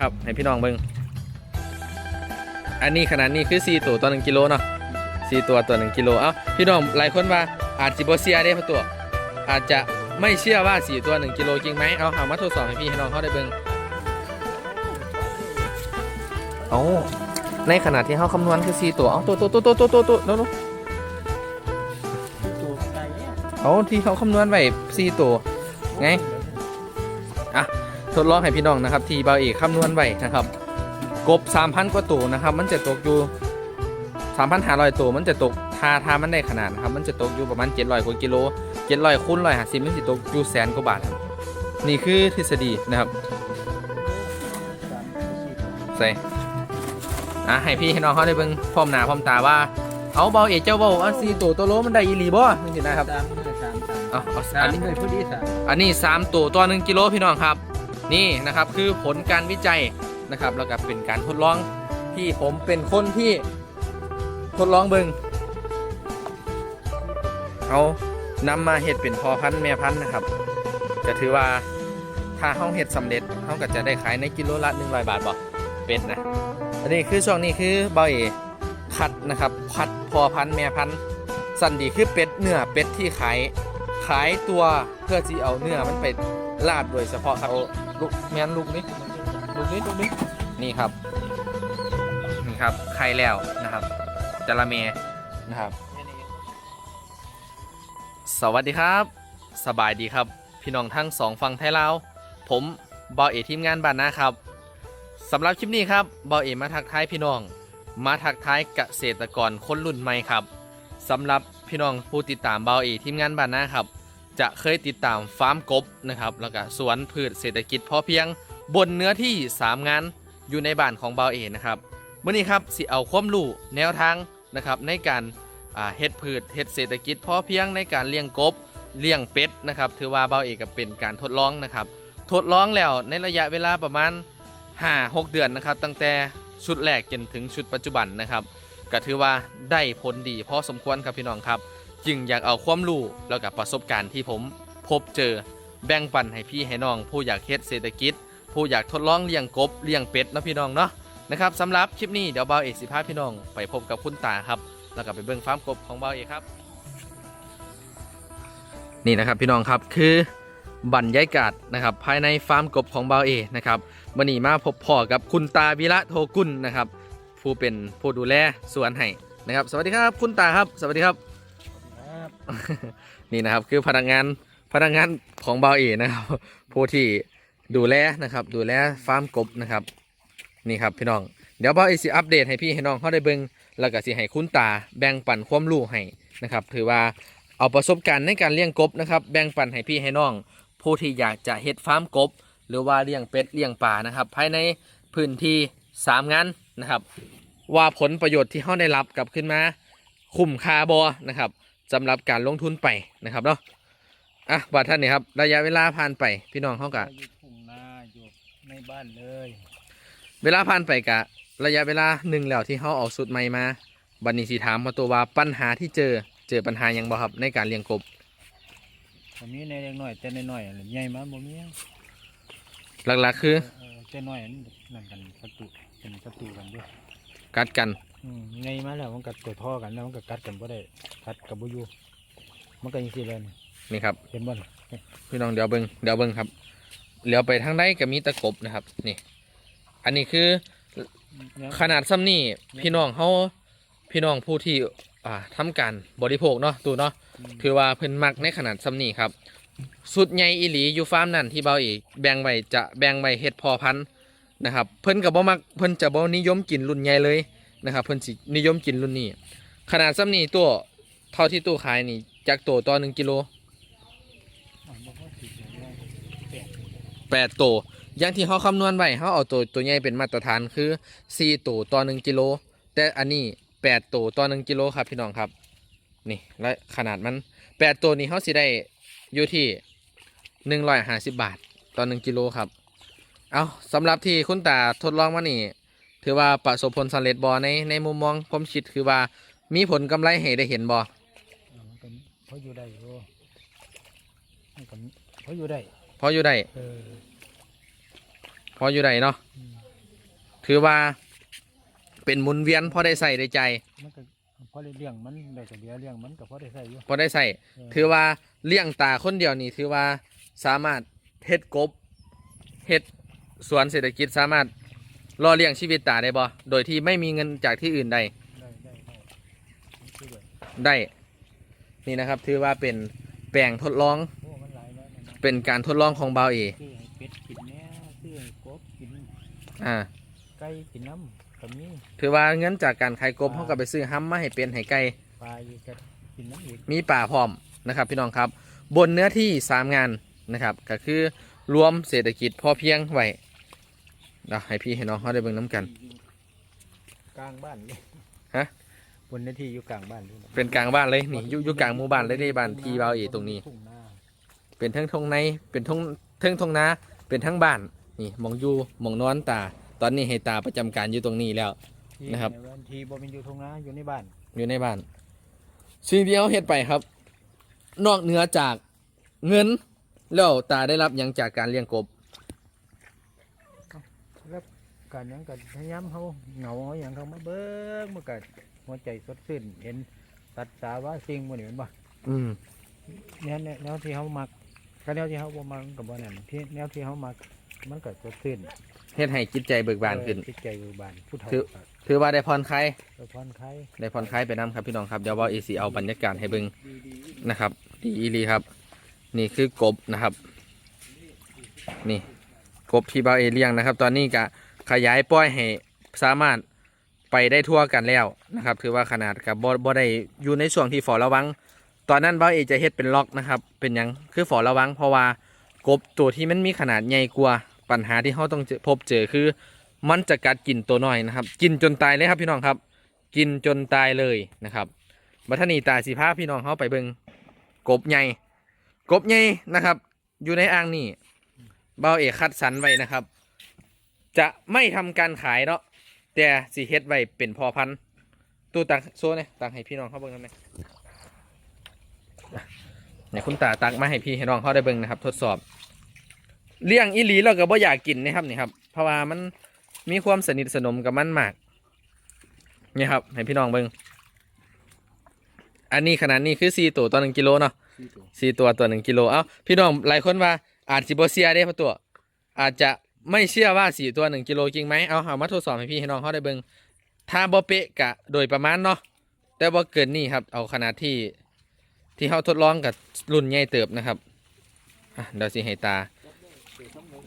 ครับให้พี่น้องเบิ้งอันนี้ขนาดนี้คือ4ตัวตัวงกิโลเนาะ4ตัวตัวงกิโลเอ้าพี่น้องหลายคนว่าอาจจิบเซียได้พอตัวอาจจะไม่เชื่อว่า 4 ตัว 1กิโลจริงไหมเอาเอามาทดสอบให้พี่ให้น้องเขาได้เบิ้งเอาในขณะที่เขาคำนวณคือ4ตัวเอาตัวตัวตัวตัวตัวตัวตัวโน้ตเอาที่เขาคำนวณไว้4ตัวไง ดลองให้พี่น้องนะครับ ที่เบาเอกคำนวณไว้นะครับ กบ 3,000 กว่าตัวนะครับ มันจะตกอยู่ 3,500 ตัวมันจะตกทาทามันได้ขนาดนะครับ มันจะตกอยู่ประมาณ 700 กว่ากิโล 700คูณ150มันสิตกอยู่แสนกว่าบาทครับ นี่คือทฤษฎีนะครับสามสี่ตัวใส่อะให้พี่ให้น้องเขาได้เบิ่งพร้อมหน้าพร้อมตาว่า เอาเบาเอกเจ้าเบาอันสี่ตัวตัวโลมันได้อีหลีบ่นี่สินะครับสามนี่สามสามเอาเอาสาอัมนนี้เลยพอดีสามอันนี้ 3 ตัวตัว1กิโลพี่น้องครับ นี่นะครับคือผลการวิจัยนะครับแล้วก็เป็นการทดลองที่ผมเป็นคนที่ทดลองเบิงเอานำมาเห็ดเป็นพอพันธุ์แม่พันธุ์นะครับ จะถือว่าถ้าเฮาเห็ดสำเร็จเฮาก็จะได้ขายในกิโลละ100บาทบ่เป็ดนะอันนี้คือช่วงนี้คือเบาเอคัดนะครับคัดพอพันธุ์แม่พันธุ์สันดีคือเป็ดเนื้อเป็ดที่ขายขายตัวเพื่อที่เอาเนื้อมันไปลาดโดยเฉพาะครับ ลูกแมนลูกนี้ลูกนี้ลูกนี้นี่ครับนี่ครับไข่แล้วนะครับจระเมนะครับ สวัสดีครับ สบายดีครับ พี่น้องทั้งสองฝั่งไทยลาวผมบอเอทีมงานบ้านนะครับสำหรับคลิปนี้ครับบอเอมาทักทายพี่น้อง มาทักทายเกษตรกรคนรุ่นใหม่ครับสำหรับพี่น้องผู้ติดตามบอเอทีมงานบ้านนะครับ จะเคยติดตามฟาร์มกบนะครับแล้วก็สวนพืชเศรษฐกิจพอเพียงบนเนื้อที่ 3 งานอยู่ในบ้านของบาเอนะครับวันนี้ครับสิเอาความรู้แนวทางนะครับในการเฮ็ดพืชเฮ็ดเศรษฐกิจพอเพียงในการเลี้ยงกบเลี้ยงเป็ดนะครับถือว่าบาเอก็เป็นการทดลองนะครับทดลองแล้วในระยะเวลาประมาณ 5-6 เดือนนะครับตั้งแต่ชุดแรกจนถึงชุดปัจจุบันนะครับก็ถือว่าได้ผลดีพอสมควรครับพี่น้องครับ จึงอยากเอาความรู้แล้วกับประสบการณ์ที่ผมพบเจอแบ่งปันให้พี่ให้น้อง ผู้อยากเฮ็ดเศรษฐกิจ ผู้อยากทดลองเลี้ยงกบเลี้ยงเป็ดนะพี่น้องเนาะนะครับสำหรับคลิปนี้เดี๋ยวเบาเอกสิพาพี่น้องไปพบกับคุณตาครับ แล้วก็ไปเบิ่งฟาร์มกบของเบาเอกครับ นี่นะครับพี่น้องครับคือบรรยากาศนะครับภายในฟาร์มกบของเบาเอกนะครับวันนี้มาพบพ่อกับคุณตาวิระโทกุลนะครับ ผู้เป็นผู้ดูแลสวนให้นะครับ สวัสดีครับ คุณตาครับ สวัสดีครับ นี่นะครับคือพนักงานพนักงานของเบาเอนะครับผู้ที่ดูแลนะครับ ดูแลฟาร์มกบนะครับ นี่ครับพี่น้องเดี๋ยวเบาเอสิอัปเดตให้พี่ให้น้องเขาได้เบิ่งแล้วก็สิให้คุณตาแบ่งปันความรู้ให้นะครับ ถือว่าเอาประสบการณ์ในการเลี้ยงกบนะครับ แบ่งปันให้พี่ให้น้อง ผู้ที่อยากจะเฮ็ดฟาร์มกบ หรือว่าเลี้ยงเป็ดเลี้ยงปลานะครับ ภายในพื้นที่สามงานนะครับ ว่าผลประโยชน์ที่เขาได้รับกลับขึ้นมา คุ้มค่าบอนะครับ สำหรับการลงทุนไปนะครับเนาะอะบัดท่านนี่ครับระยะเวลาผ่านไปพี่น้องเขากะอยู่ทุ่งนาอยู่ในบ้านเลย เวลาผ่านไปกะ ระยะเวลาหนึ่งแล้วที่เขาเออกสุดใหม่มาบัดนี้สิถามมาตัวว่าปัญหาที่เจอเจอปัญหาหยังบ่ครับในการเลี้ยงกบตอนนี้ในเล็กน้อยแต่ในน้อยอันใหญ่มาบ่มีหลักๆคือเออแต่น้อยอันนั่นกันศัตรูเป็นศัตรูกันด้วย กัดกันอืมไงมาแล้วมันกัดตัวท่อกันแล้วมันก็กัดกันบ่ได้กัดกับบ่อยู่มันก็ยังสิเลยนี่นี่ครับเห็นบ่ล่ะพี่น้องเดี๋ยวเบิ้งเดี๋ยวเบิ้งครับเลี้ยวไปทางใดก็มีตะกบนะครับ นี่ อันนี้คือเนี่ยขนาดซ้ำนี่พี่น้องเขาพี่น้องผู้ที่อ่าทำการบริโภคเนาะตูเนาะมถือว่าเพิ่นมักในขนาดซ้ำนี่ครับ สุดใหญ่อีหลีอยู่ฟาร์มนั่นที่เบาอีกแบ่งไว้จะแบ่งไว้เฮ็ดพอพันธุ์ นะครับเพิ่นกับบ่มักเพิ่นจะบ่นิยมกินรุ่นใหญ่เลยนะครับเพิ่นสินิยมกินรุ่นนี้ ขนาดซ้ำนี่ตัวเท่าที่ตู้ขายนี่จากตัวต่อ1กิโลอะบ่พอสิเดี๋ยวแปดแปดตัวอย่างที่เขาคำนวณไว้เขาเอาตัวตัวใหญ่เป็นมาตรฐานคือสี่ตัวต่อหนึ่งกิโลแต่อันนี้แปดตัวต่อหนึ่งกิโลครับพี่น้องครับนี่และขนาดมันแปดตัวนี้เขาสิได้อยู่ที่หนึ่งร้อยห้าสิบบาทต่อหนึ่งกิโลครับ เอาสำหรับที่คุณตาทดลองมานี่ ถือว่าประสบผลสำเร็จบอในในมุมมองความคิดคือว่ามีผลกำไรให้ได้เห็นบออะมันก็พออยู่ได้อยู่มันก็พออยู่ได้พออยู่ได้เออพออยู่ได้เนาะอืมถือว่าเป็นหมุนเวียนพอได้ใส่ได้ใจมันก็พอได้เลี้ยงมันได้ก็เดียวเลี้ยงมันก็พอได้ใส่อยู่พอได้ใส่ถือว่าเลี้ยงตาคนเดียวนี่ถือว่าสามารถเฮ็ดกบเฮ็ด สวนเศรษฐกิจสามารถรอเลี้ยงชีวิตตาได้บ่โดยที่ไม่มีเงินจากที่อื่นใดได้ได้ได้นี่คือแบบได้ นี่นะครับถือว่าเป็นแปลงทดลองโอ้มันหลายแล้วนะเป็นการทดลองของเบาเอซื้อให้เป็ดกินแน่ซื้อให้กบกินอ่า ไก่กินน้ำก็มีถือว่าเงินจากการขายกบเขาก็ไปซื้อห้ำมาให้เป็นให้ไก่ ปลาอีกก็กินน้ำอีกมีป่าพร้อมนะครับพี่น้องครับ บนเนื้อที่สามงานนะครับก็คือรวมเศรษฐกิจพอเพียงไว้ เดี๋ยวให้พี่ให้น้องเขาได้เบิ่งน้ำกัน กลางบ้านเลยฮะ บนหน้าที่อยู่กลางบ้านเลยนะเป็นกลางบ้านเลยนี่อยู่อยู่กลางหมู่บ้านเลยในบ้านทีเบาเอตรงนี้ ทุ่งนาเป็นทั้งทงในเป็นทั้งทั้งทงนาเป็นทั้งบ้านนี่หมองอยู่หมองนอนตา ตอนนี้ให้ตาประจำการอยู่ตรงนี้แล้ว ที่นะครับใวันที่บ่เป็นอยู่ทุ่งนาอยู่ในบ้านอยู่ในบ้าน สิ่งที่เขาเฮ็ดไปครับ นอกเหนือจากเงินแล้วตาได้รับหยังจากการเลี้ยงกบแล้ว การหยังกันพยายามเขาเหงาเขาอย่างเขามาเบิ้งมากัหัวใจสดชื่นเห็นตัดสาว่าสิ่งมันนี่เห็นบ่อืมแนวแนวแนวที่เขามักก็แนวที่เขาบ่มักกับบ่นั่นที่แนวที่เขามักมันก็สดชื่นเฮ็ดให้จิตใจเบิกบานขึ้นเออจิตใจเบิกบานผู้เฒ่าถือก็ถือว่าได้ผ่อนคลายก็ผ่อนคลายได้ผ่อนคลายไปน้ำครับพี่น้องครับเดี๋ยวว่าเอซีเอาบรรยากาศให้เบิ่งนะครับดีอีหลีครับ นี่คือกบนะครับ นี่กบที่เบาเอเลี้ยงนะครับ ตอนนี้ก็ ขยายปล่อยให้สามารถไปได้ทั่วกันแล้วนะครับ ถือว่าขนาดกับบ่บได้อยู่ในช่วงที่ฝอระวัง ตอนนั้นเบ้าเอจะเฮ็ดเป็นล็อกนะครับ เป็นยังคือฝอระวัง เพราะว่ากบตัวที่มันมีขนาดใหญ่กว่าปัญหาที่เขาต้องพบเจอคือ มันจะกัดกินตัวน้อยนะครับ กินจนตายเลยครับพี่น้องครับ กินจนตายเลยนะครับบัทนีตายสีผ้าพี่น้องเขาไปเบิงกบใหญ่กบใหญ่นะครับ อยู่ในอ่างนี่เบ้าเอกคัดสรรไว้นะครับ จะไม่ทำการขายเนาะแต่สีเฮ็ดไว้เป็นพอพันตู้ตังโซ่เนี่ยตังให้พี่น้องเขาเบิ่งนั่นเลยเนี่ยคุณตาตักมาให้พี่ให้น้องเขาได้เบิ่งนะครับ ทดสอบ เลี้ยงอีหลีเราก็บ่อยากกินนะครับนี่ครับ เพราะว่ามันมีความสนิทสนมกับมันมากนี่ครับ ให้พี่น้องเบิ่งอันนี้ขนาดนี้คือสี่ตัวต่อหนึ่งกิโลเนาะที่ตัวสี่ตัวต่อหนึ่งกิโลเอ้าพี่น้องหลายคนว่าอาจสิบเซียได้พะตัว อาจจะ ไม่เชื่อว่าสี่ตัวหนึ่งกิโลจริงไหมเอาเอามาทดสอบให้พี่ให้น้องเขาได้เบิ่งถ้าบ่เป๊ะกะโดยประมาณเนาะแต่บ่เกินนี่ครับ เอาขนาดที่ที่เขาทดลองกับรุ่นใหญ่เติบนะครับเดี๋ยวสิให้ตา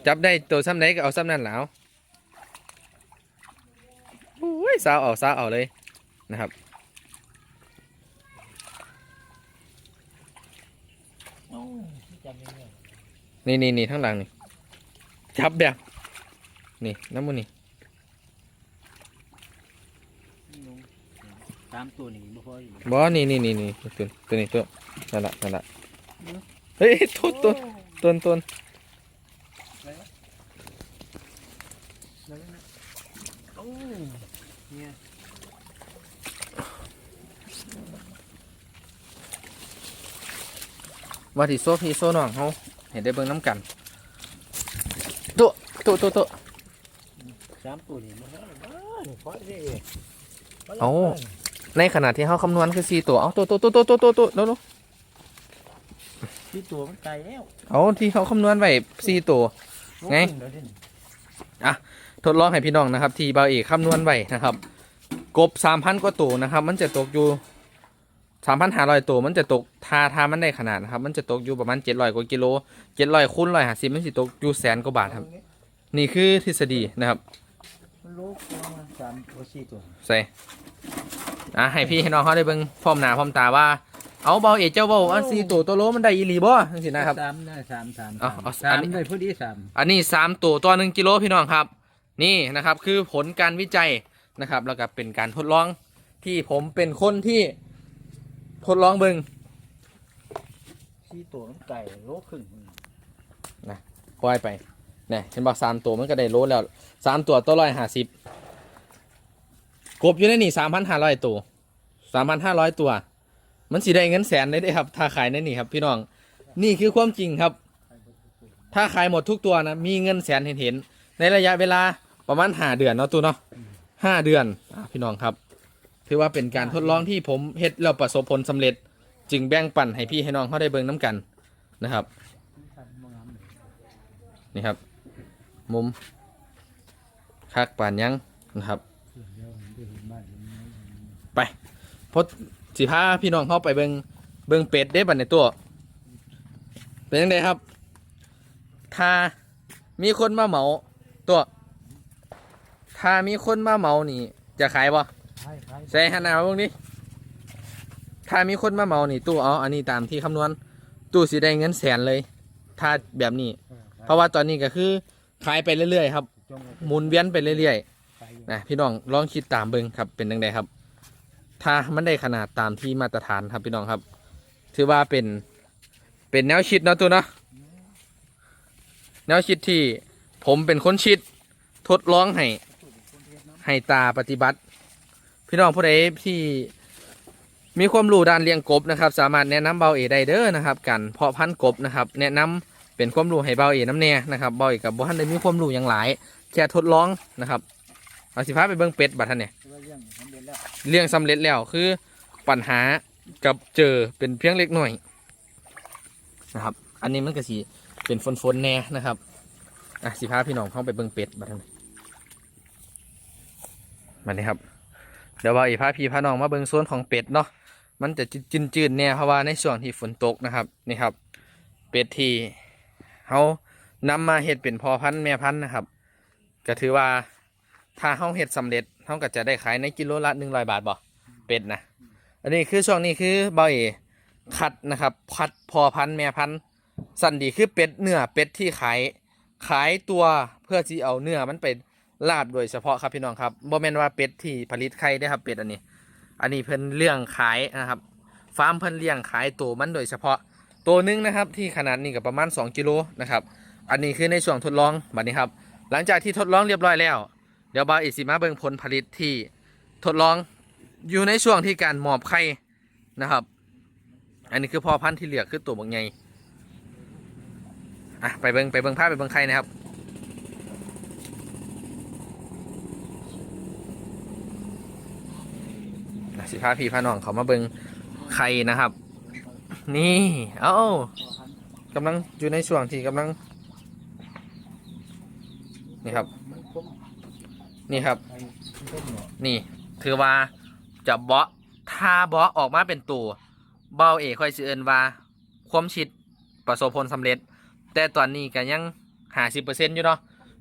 จับได้ตัวซ้ำไหนก็เอาซ้ำนั่นแล้วโอ้ยสาวเอาสาวเอาเลยนะครับนี่นี่นี่ทั้งหลังนี่จับแบบ นี่น้ำมันนี่นุ่งตามตัวนี้บ่พออยู่บอนี่นี่นี่นี่ตัวตัวนี้ตัวนั่นละนั่นละเฮ้ยต้นต้นต้นต้นแล้วนะโอ้เนี่ยว่าที่โซ่พี่โซ่น้องเขาเห็นได้เบิ่งน้ำกันตัวตัวตัวตัว สามตัวนี่มันเอานี่ขอสิเอา ในขณะที่เขาคำนวณคือสี่ตัว เอาตัวตัวตัวตัวตัวตัวตัวแล้วลูกที่ตัวมันไกลแล้วเอาที่เขาคำนวณไว้สี่ตัว ไงอะทดลองให้พี่น้องนะครับทีเบาเอกคำนวณไว้นะครับ กบสามพันกว่าตัวนะครับ มันจะตกอยู่สามพันห้าร้อยตัวมันจะตกทาทามันได้ขนาดนะครับ มันจะตกอยู่ประมาณเจ็ดร้อยกว่ากิโลเจ็ดร้อยคูณร้อยห้าสิบมันจะตกอยู่แสนกว่าบาทครับ นี่คือทฤษฎีนะครับ ลูกประมาณสามตัวสี่ตัวใส่อะให้พี่ให้น้องเขาได้เบิ่งพร้อมหน้าพร้อมตาว่า เอาเบาเอกเจ้าเบาอันสี่ตัวตัวโลมันได้อีหลีบ่จังซี่นะครับ สามได้สามสามเอาเอาสาอัมนนี้ ได้พอดีสามอันนี้สามตัวตัวหนึ่งกิโลพี่น้องครับ นี่นะครับคือผลการวิจัยนะครับ แล้วก็เป็นการทดลองที่ผมเป็นคนที่ทดลองเบิงสี่ตัวมันไก่โลครึ่งปล่อยไป เนี่ยเห็นบอกสามตัวมันก็ได้โลแล้วสามตัวตัวร้อยห้าสิบกบอยู่ในนี่สามพันห้าร้อยตัวสามพันห้าร้อยตัว มันสีได้เงินแสนเลยเด้ครับ ถ้าขายในนี่ครับ พี่น้อง นี่คือความจริงครับ ถ้าขายหมดทุกตัวนะ มีเงินแสนเห็นเห็น ในระยะเวลาประมาณห้าเดือนเนาะตูเนาะห้าเดือนอพี่น้องครับ ถือว่าเป็นการทดลองที่ผมเฮ็ดแล้วประสบผลสำเร็จ จึงแบ่งปันให้พี่ให้น้องเขาได้เบิ่งน้กันนะครับ นี่ครับ มุมคักป่านยังนะครับ ไปพดสิพาพี่น้องเข้าไปเบิงเบิงเป็ดได้บัดในตัว เป็นยังไงครับ ถ้ามีคนมาเหมาตัว ถ้ามีคนมาเหมานี่ จะขายบ่ใส่หันหน้ามาเบิ่งนี้ ถ้ามีคนมาเหมานี่ตู้เอาอันนี้ตามที่คำนวณตู้สิได้เงินแสนเลย ถ้าแบบนี้ เพราะว่าตอนนี้ก็คือ ขายไปเรื่อยๆครับหมุนเวียนไปเรื่อยๆนะพี่น้องลองคิดตามเบิ่งครับเป็นยังไงครับ ถ้ามันได้ขนาดตามที่มาตรฐานครับพี่น้องครับ ถือว่าเป็นเป็นแนวคิดเนาะตัวเนาะแนวคิดที่ผมเป็นคนคิดทดลองให้ให้ตาปฏิบัติ พี่น้องผู้ใดที่มีความรู้ด้านเลี้ยงกบนะครับ สามารถแนะนำเบาเอได้เด้อนะครับการเพาะพันธุ์กบนะครับ แนะนำ เป็นความรู้ให้เบาเอน้ำแน่นะครับเบาเอกับบ่ทันได้มีความรู้อย่างหลายแค่ทดลองนะครับเอาสิพาไปเบิ่งเป็ดบัดท่านเนี่ยเรื่องสำเร็จแล้วคือปัญหากับเจอเป็นเพียงเล็กหน้อยนะครับ อันนี้มันก็สีเป็นฝนๆแน่นะครับอะสิพาพี่น้องเข้าไปเบิ่งเป็ดบัดนี้มาเลยครับเดี๋ยวว่าอีพาพี่พาน้องมาเบิ่งโซนของเป็ดเนาะมันจะจืดๆแน่เพราะว่าในช่วงที่ฝนตกนะครับนี่ครับ เป็ดที่ เขานำมาเห็ดเป็นพอพันธุ์แม่พันธุ์นะครับ ก็ถือว่าถ้าเขาเห็ดสำเร็จเขาก็จะได้ขายในกิโลละหนึ่งร้อยบาทบ่เป็ดนะอันนี้คือช่วงนี้คือเบาเอคัดนะครับคัดพอพันธุ์แม่พันธุ์สันดีคือเป็ดเนื้อเป็ดที่ขายขายตัวเพื่อที่เอาเนื้อมันไปลาบโดยเฉพาะครับพี่น้องครับบ่แม่นว่าเป็ดที่ผลิตไข่ได้ครับเป็ดอันนี้ อันนี้เพิ่นเลี้ยงขายนะครับฟาร์มเพิ่นเลี้ยงขายตัวมันโดยเฉพาะ ตัวหนึงนะครับที่ขนาดนี้ก็ประมาณ 2กิโลนะครับอันนี้คือในช่วงทดลองแบัดนี้ครับ หลังจากที่ทดลองเรียบร้อยแล้ว เดี๋ยวบาอิสิมาเบิ่งผลผลิตที่ทดลองอยู่ในช่วงที่การหมอบไข่นะครับ อันนี้คือพ่อพันธุ์ที่เหลือคือตัวบางไงอะไปเบิ่งไปเบิ่งภาพไปเบิ่งไข่นะครับสิพาพี่พาน้องเขามาเบิ่งไข่นะครับ นี่เอ้ากำลังอยู่ในช่วงที่กำลัง นี่ครับ นี่ครับ นี่ ถือว่าจะเบาะถ้าเบาะออกมาเป็นตัวเบาเอกค่อยสิเอินว่า ความชิดประสบผลสำเร็จ แต่ตอนนี้ก็ยังหาสิบเปอร์เซ็นต์อยู่เนาะ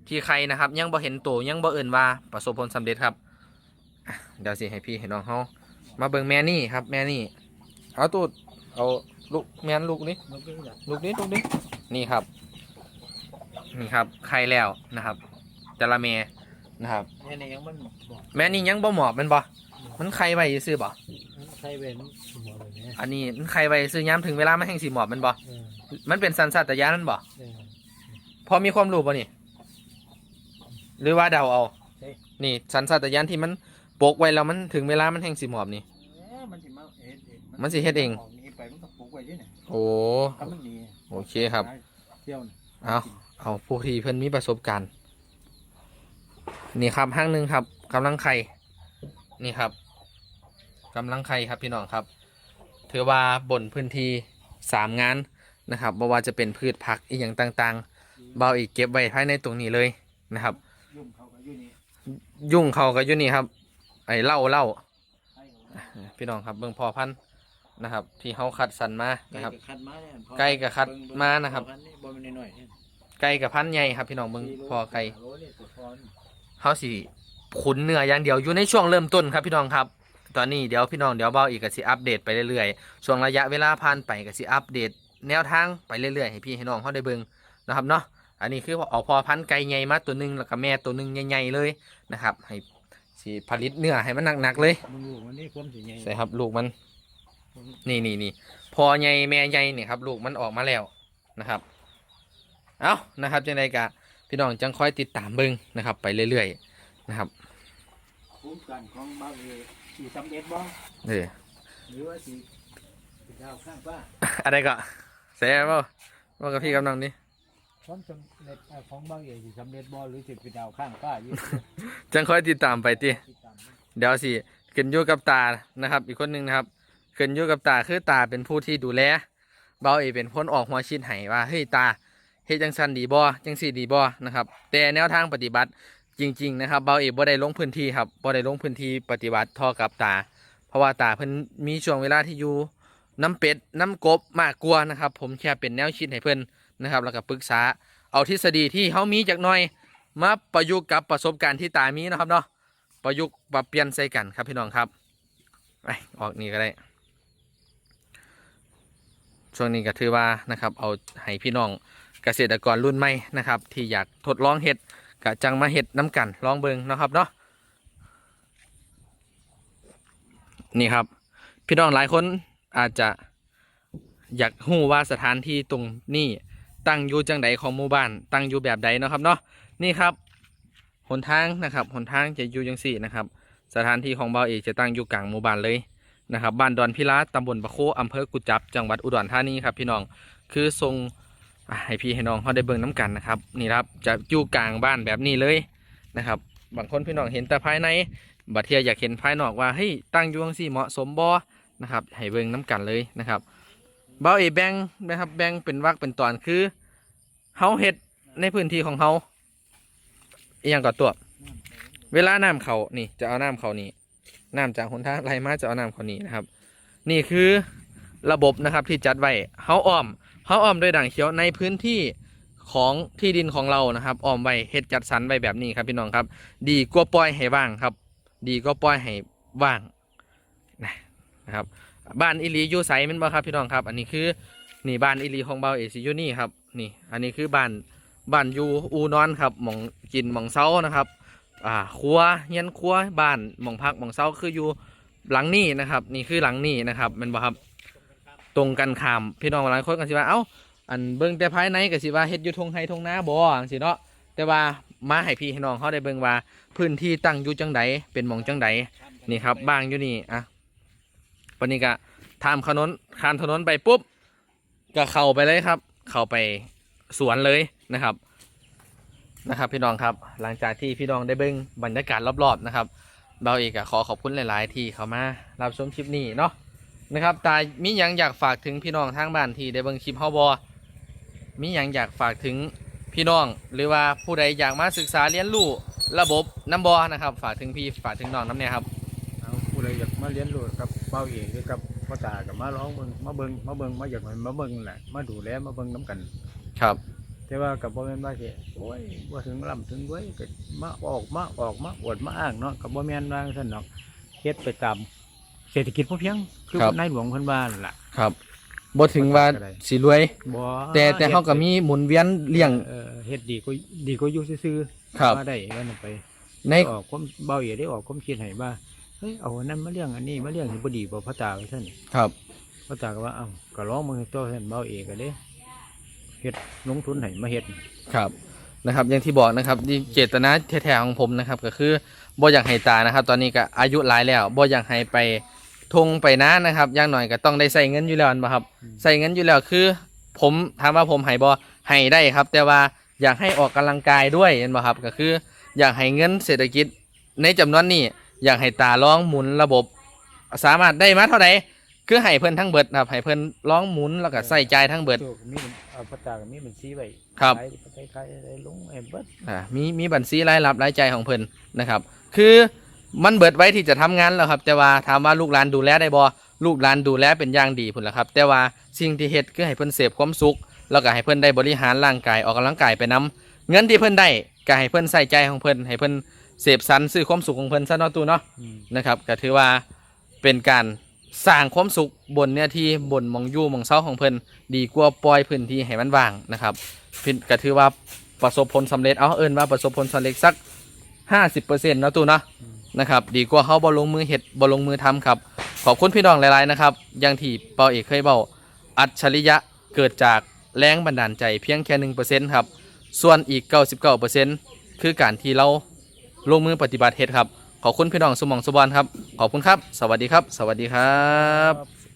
ที่ใครนะครับ ยังบ่เห็นตัวยังบ่เอินว่าประสบผลสำเร็จครับเดี๋ยวสิให้พี่ให้น้องเขามาเบิ่งแม่นี่ครับแม่นี่เอาตูด เอาลูกแม่นลูกนี้ลูกนี้ลูกนี้นี่ครับ นี่ครับไข่แล้วนะครับแต่ละเมนะครับแม่นี่ยังมันบอกแม่นี่ยังบ่หมอบแมันบ่มันไข่ไว้ซื้อบ่ใครเป็นหมอเลยเนี่ยอันนี้มันไข่ไว้ซื้อย้ำถึงเวลามันแห่งสีหมอบแมันบ่เออมันเป็นสันสัตยานั่นบ่เออพอมีความรู้บ่นี่ หรือว่าเดาเอาเฮ้ยนี่สันสัตยานที่มันปกไว้แล้วมันถึงเวลามันแห่งสีหมอบนี่เอ๊ะมันสิมาเอ็ดเอ็ดมันสิเฮ็ดเอง ว้ด้วยเนี่ยโอ้ ถ้ามันดีโอเคครับ เที่ยวน่ะเอาเอาผู้ที่เพิ่นมีประสบการณ์ นี่ครับห้างหนึ่งครับกำลังไข่นี่ครับกำลังไข่ครับพี่น้องครับถือว่าบนพื้นที่สามงานนะครับบ่ว่าจะเป็นพืชผักอีกอย่างต่างๆเบาอีกเก็บไว้ภายในตรงนี้เลยนะครับ ยุ่งเขาก็อยู่นี่ยุ่งเขาก็อยู่นี่ครับ ไอ้เหล่าเหล่าให้เขา พี่น้องครับเบิ่งพอพันธุ์ นะครับ ที่เขาคัดสรรมาไก่นะครับกับคัดมาเนี่ยพอไก่กับคัดมานะครับ เงเงบ่มันน้อยๆเนี่ยไก่กับพันธุ์ใหญ่ครับ พี่น้องเบิ่งสี่โลพอไก่ห้าโลเนี่ยตัวพอนี่เขาสิขุนเนื้ออย่างเดียวอยู่ในช่วงเริ่มต้นครับพี่น้องครับ ตอนนี้เดี๋ยวพี่น้องเดี๋ยวเบาอีกก็สิอัปเดตไปเรื่อยๆช่วงระยะเวลาผ่านไปก็สิอัปเดต แนวทางไปเรื่อยๆให้พี่ให้น้องเขาได้เบิ่งนะครับเนาะอันนี้คือเอาพอพันธุ์ไก่ใหญ่มาตัวหนึงแล้วก็แม่ตัวหนึงใหญ่ๆเลยนะครับ ให้สิผลิตเนื้อให้มันหนักๆเลย มึงรู้มันนี่ความสิใหญ่ใช่ครับลูกมัน นี่นี่นี่พอใหญ่แม่ใหญ่นี่ครับลูกมันออกมาแล้วนะครับ เอานะครับจังไดกะพี่น้องจังคอยติดตามเบิ่งนะครับ ไปเรื่อยๆนะครับคุ้มกันของบ้านเอสีสำเร็จบ้างเออหรือว่าสีสีดาวข้างฟ้าอะไรก็เสียบ่ว่ากับพี่กำลังนี่พความสำเร็จเอ่อของบางเอกสิสำเร็จบ่หรือสิเป็นดาวข้างฟ้าอยู่จังค่อยติดตามไปติติดตามเดี๋ยวสิขึ้นอยู่กับตานะครับ อีกคนหนึงนะครับ ขึ้นอยู่กับตาคือตาเป็นผู้ที่ดูแลเบาเอเป็นคนออกหัวชิดให้ว่าเฮ้ยตาเฮ็ดจังซันดีบ่จังสี่ดีบ่นะครับ แต่แนวทางปฏิบัติจริง ๆ นะครับเบาเอบ่ได้ลงพื้นที่ครับบ่ได้ลงพื้นที่ปฏิบัติท่อกับตา เพราะว่าตาเพิ่นมีช่วงเวลาที่อยู่น้ำเป็ดน้ำกบมากกว่านะครับ ผมแค่เป็นแนวคิดให้เพิ่นนะครับแล้วก็ปรึกษาเอาทฤษฎีที่เฮามีจากหน่อยมาประยุกต์กับประสบการณ์ที่ตามีนะครับเนาะประยุกต์ปรับเปลี่ยนใส่กันครับพี่น้องครับไปออกนี่ก็ได้ ช่วงนี้ก็ถือว่านะครับเอาให้พี่น้องเกษตรกรรุ่นใหม่นะครับ ที่อยากทดลองเห็ดกะจังมาเห็ดน้ำกันลองเบิงนะครับเนาะนี่ครับ พี่น้องหลายคนอาจจะอยากหู้ว่าสถานที่ตรงนี้ตั้งอยู่จังใดของหมู่บ้าน ตั้งอยู่แบบใดนะครับเนาะนี่ครับหนทางนะครับหนทางจะอยู่จังสี่นะครับ สถานที่ของเบาเอกจะตั้งอยู่กลางหมู่บ้านเลย นะครับบ้านดอนพิลาตำบลปะโคอำเภอกุจับ จังหวัดอุดรธานีครับพี่น้องคือทรงให้พี่ให้น้องเขาได้เบิ่งน้กันนะครับนี่ครับจะอยู่กลางบ้านแบบนี้เลยนะครับ บางคนพี่น้องเห็นแต่ภายในบัดเทียอยากเห็นภายนอกว่าเฮ้ยตั้งยู่จังสี่เหมาะสมบ่นะครับให้เบิ่งน้กันเลยนะครับเบาเอแบงนะครับแบงเป็นวรรคเป็นตอนคือเฮาเฮ็ดในพื้นที่ของเฮาอีหยังก่อตัว เวลาน้ำเขานี่จะเอาน้ำเขานี่ น้ำจากหนทางไหลมาจะเอาน้ำเขานี่นะครับ นี่คือระบบนะครับที่จัดไว้เฮาอ้อมเฮาอ้อมด้วยด่างเขียวในพื้นที่ของที่ดินของเรานะครับอ้อมไว้เฮ็ดจัดสรรไว้แบบนี้ครับพี่น้องครับ ดีกว่าปล่อยให้ว่างครับ ดีก็ปล่อยให้ว่างนะนะครับ บ้านอิลีอยู่ไสมันบ่ครับพี่น้องครับ อันนี้คือนี่บ้านอิลีของเบาเอซิอยูนี่ครับนี่ อันนี้คือบ้านบ้านอยู่อูนอนครับหมองกินหมองเซานะครับ อ่าครัวเฮียนครัวบ้านหมองพักหมองเซาคืออยู่หลังนี้นะครับ นี่คือหลังนี้นะครับมันบ่ครับตรงกันข้ามพี่น้องหลายคนกันสิว่าเอ้าอันเบิ่งแต่ภายในก็สิว่าเฮ็ดอยู่ทงไห้ทงนาบ่จังซี่เนาะแต่ว่ามาให้พี่ให้น้องเขาได้เบิ่งว่าพื้นที่ตั้งอยู่จังใดเป็นหมองจังใดนี่ครับบ้างอยู่นี่อะวันนี้ก็ทามถนนข้ามถนนไปปุ๊บ ก็เข้าไปเลยครับ เข้าไปสวนเลยนะครับ นะครับ พี่น้องครับ หลังจากที่พี่น้องได้เบิ่งบรรยากาศรอบๆนะครับเราเอกอะขอขอบคุณหลาย ๆ ที่เขามารับชมคลิปนี้เนาะนะครับแต่มีหยังอยากฝากถึงพี่น้องทางบ้านที่ได้เบิ่งคลิปเฮาบอมีหยังอยากฝากถึงพี่น้อง หรือว่าผู้ใดอยากมาศึกษาเรียนรู้ระบบน้ำบอนะครับ ฝากถึงพี่ฝากถึงน้องน้ำเนี่ยครับเอาผู้ใดอยากมาเรียนรู้กับเบาเอกหรือกับพ่อตากับมาร้องเบิ่งมาเบิ่งมาเบิ่งมาอยากให้มาเบิ่งแหละมาดูแลมาเบิ่งน้ำกัน ครับ แต่ว่ากับบ่แม่นว่าสิโอ้ยบ่ถึงลำถึงด้วยก็มาออกมาออกมาอวดมาอ้างเนาะกับบ่แม่นว่าซั่นเนาะเฮ็ดไปตามเศรษฐกิจพอเพียง คือครับ นายหลวงเพิ่นว่านั่นล่ะ ครับบ่ถึงว่าสิรวย บ่แต่แต่เขาก็มีหมุนเวียนเลี้ยง เออเฮ็ดดีก็ดีก็อยู่ซื่อๆครับ มาได้ว่านั่นไป ใน ออกความเบาอย่าได้ออกความคิดให้ว่าเฮ้ยเอาอันนั้นมาเลี้ยงอันนี้มาเลี้ยงสิบ่ดีบ่พ่อตาว่าซั่นครับพ่อตาก็ว่าเอ้าก็ลองมือตัวซั่นเบาเอกก็เด้ เฮ็ดลงทุนให้มาเฮ็ดครับนะครับ อย่างที่บอกนะครับที่เจตนาแท้ๆของผมนะครับ ก็คือบ่อยากให้ตานะครับ ตอนนี้ก็อายุหลายแล้วบ่อยากให้ไปทงไปนะนะครับอย่างหน่อยก็ต้องได้ใส่เงินอยู่แล้วอันบ่ครับใส่เงินอยู่แล้วคือ ผมถามว่าผมให้บ่ให้ได้ครับ แต่ว่าอยากให้ออกกำลังกายด้วยเห็นบ่ครับ ก็คือ อยากให้เงินเศรษฐกิจ ในจำนวนนี้อยากให้ตาลองหมุนระบบ สามารถได้มาเท่าไหร่ คือให้เพิ่นทั้งเบิดนะครับให้เพิ่นลองหมุนแล้วก็ใส่ใจายทั้งเบิด ตัวก็มีเอาพ่อตาก็มีบัญชีไว้ครับขายขายขายอะไรลงไอ้เบิดอ่ามีมีบัญชีรายรับรายจ่ายของเพิ่นนะครับ คือมันเบิดไว้ที่จะทำงานแล้วครับ แต่ว่าถามว่าลูกหลานดูแลได้บ่ลูกหลานดูแลเป็นอย่างดีพุ่นละครับ แต่ว่าสิ่งที่เฮ็ดคือให้เพิ่นเสพความสุข แล้วก็ให้เพิ่นได้บริหารร่างกายออกกำลังกายไปนํเงินที่เพิ่นได้ก็ให้เพิ่นใส่ใจของเพิ่นให้เพิ่นเสพสรรซื้อความสุขของเพิ่นซะเนาะตูเนาะ อืมนะครับก็ถือว่าเป็นการ สร้างความสุขบนเนี่ยที่บนมองยู่มองเศร้าของเพิ่นดีกว่าปล่อยพื้นที่ให้มันว่างนะครับพินก็ถือว่าประสบผลสำเร็จเอาเอิ้นว่าประสบผลสำเร็จสัก 50%เนาะตูเนาะนะครับดีกว่าเขาบ่ลงมือเฮ็ดบ่ลงมือทำครับ ขอบคุณพี่น้องหลายๆนะครับอย่างที่เปาเอกเคยเบ้าอัจฉริยะเกิดจากแรงบันดาลใจเพียงแค่ 1%ครับส่วนอีก 99%คือการที่เราลงมือปฏิบัติเฮ็ดครับ ขอบคุณพี่น้องสมองสุบอนครับ ขอบคุณครับ สวัสดีครับ สวัสดีครับ